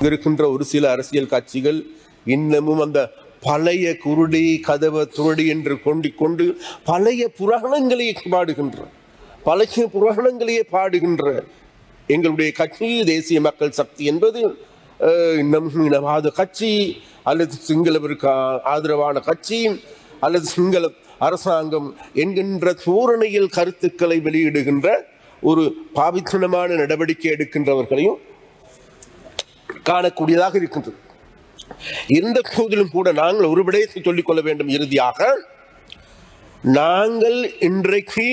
இருக்கின்ற ஒரு சில அரசியல் கட்சிகள் இன்னமும் அந்த பழைய குருடி கதவ துருடி என்று கொண்டு கொண்டு பழைய புராணங்களை பாடுகின்ற பழைய புராணங்களையே பாடுகின்ற எங்களுடைய கட்சி தேசிய மக்கள் சக்தி என்பது இன்னமும் இனவாத கட்சி அல்லது சிங்களவருக்கு ஆதரவான கட்சி அல்லது சிங்கள அரசாங்கம் என்கின்ற தோரணையில் கருத்துக்களை வெளியிடுகின்ற ஒரு பாவித்தனமான நடவடிக்கை எடுக்கின்றவர்களையும் காணக்கூடியதாக இருக்கின்றது. இருந்த போதிலும் கூட நாங்கள் ஒரு விடயத்தை சொல்லிக் கொள்ள வேண்டும். இறுதியாக நாங்கள் இன்றைக்கு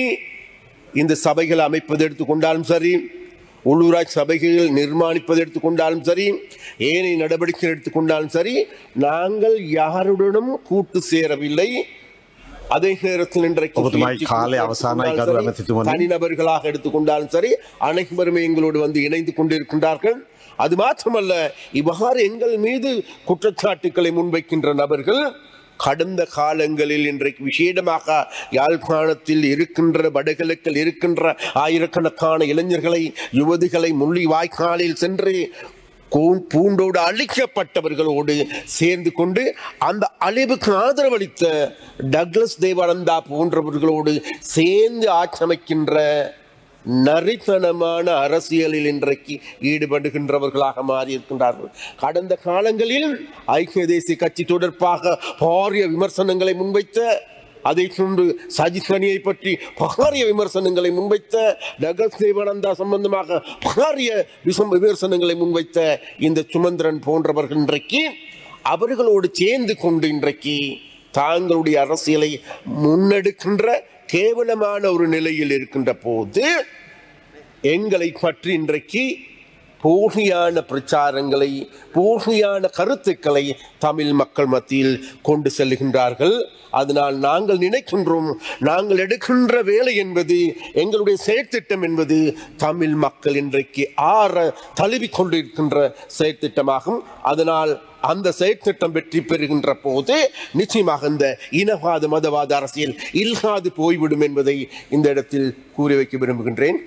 இந்த சபைகள் அமைப்பது எடுத்துக்கொண்டாலும் சரி உள்ளூராட்சி சபைகள் நிர்மாணிப்பது எடுத்துக்கொண்டாலும் சரி ஏனைய நடவடிக்கைகள் எடுத்துக்கொண்டாலும் சரி நாங்கள் யாருடனும் கூட்டு சேரவில்லை. அதே நேரத்தில் இன்றைக்கு காலை அவசான தனிநபர்களாக எடுத்துக்கொண்டாலும் சரி அனைவருமே எங்களோடு வந்து இணைந்து கொண்டிருக்கின்றார்கள். அது மாத்திரமல்ல இவ்வாறு எங்கள் மீது குற்றச்சாட்டுக்களை முன்வைக்கின்ற நபர்கள் கடந்த காலங்களில் இன்றைக்கு விசேடமாக யாழ்ப்பாணத்தில் இருக்கின்ற வடகிழக்கில் இருக்கின்ற ஆயிரக்கணக்கான இளைஞர்களை யுவதிகளை முள்ளி வாய்க்காலில் சென்று கூ- பூண்டோடு அழிக்கப்பட்டவர்களோடு சேர்ந்து கொண்டு அந்த அழிவுக்கு ஆதரவளித்த டக்ளஸ் தேவானந்தா போன்றவர்களோடு சேர்ந்து ஆட்சமைக்கின்ற நரித்தனமான அரசியலில் இன்றைக்கு ஈடுபடுகின்றவர்களாக மாறியிருக்கின்றார்கள். கடந்த காலங்களில் ஐக்கிய தேசிய கட்சி தொடர்பாக பாரிய விமர்சனங்களை முன்வைத்த அதை கொண்டு சஜித்வனியை பற்றி பாரிய விமர்சனங்களை முன்வைத்த டகஸ் தேவானந்தா சம்பந்தமாக பாரிய விசம் விமர்சனங்களை முன்வைத்த இந்த சுமந்திரன் போன்றவர்கள் இன்றைக்கு அவர்களோடு சேர்ந்து கொண்டு இன்றைக்கு தாங்களுடைய அரசியலை முன்னெடுக்கின்ற கேவலமான ஒரு நிலையில் இருக்கின்ற போது எங்களை பற்றி இன்றைக்கு போலியான பிரச்சாரங்களை போலியான கருத்துக்களை தமிழ் மக்கள் மத்தியில் கொண்டு செல்கின்றார்கள். அதனால் நாங்கள் நினைக்கின்றோம் நாங்கள் எடுக்கின்ற வேலை என்பது எங்களுடைய செயற்திட்டம் என்பது தமிழ் மக்கள் இன்றைக்கு ஆற தழுவி கொண்டிருக்கின்ற செயற்திட்டமாகும். அதனால் அந்த செயற்திட்டம் வெற்றி பெறுகின்ற போது நிச்சயமாக இந்த இனவாத மதவாத அரசியல் இல்லாது போய்விடும் என்பதை இந்த இடத்தில் கூறி வைக்க விரும்புகின்றேன்.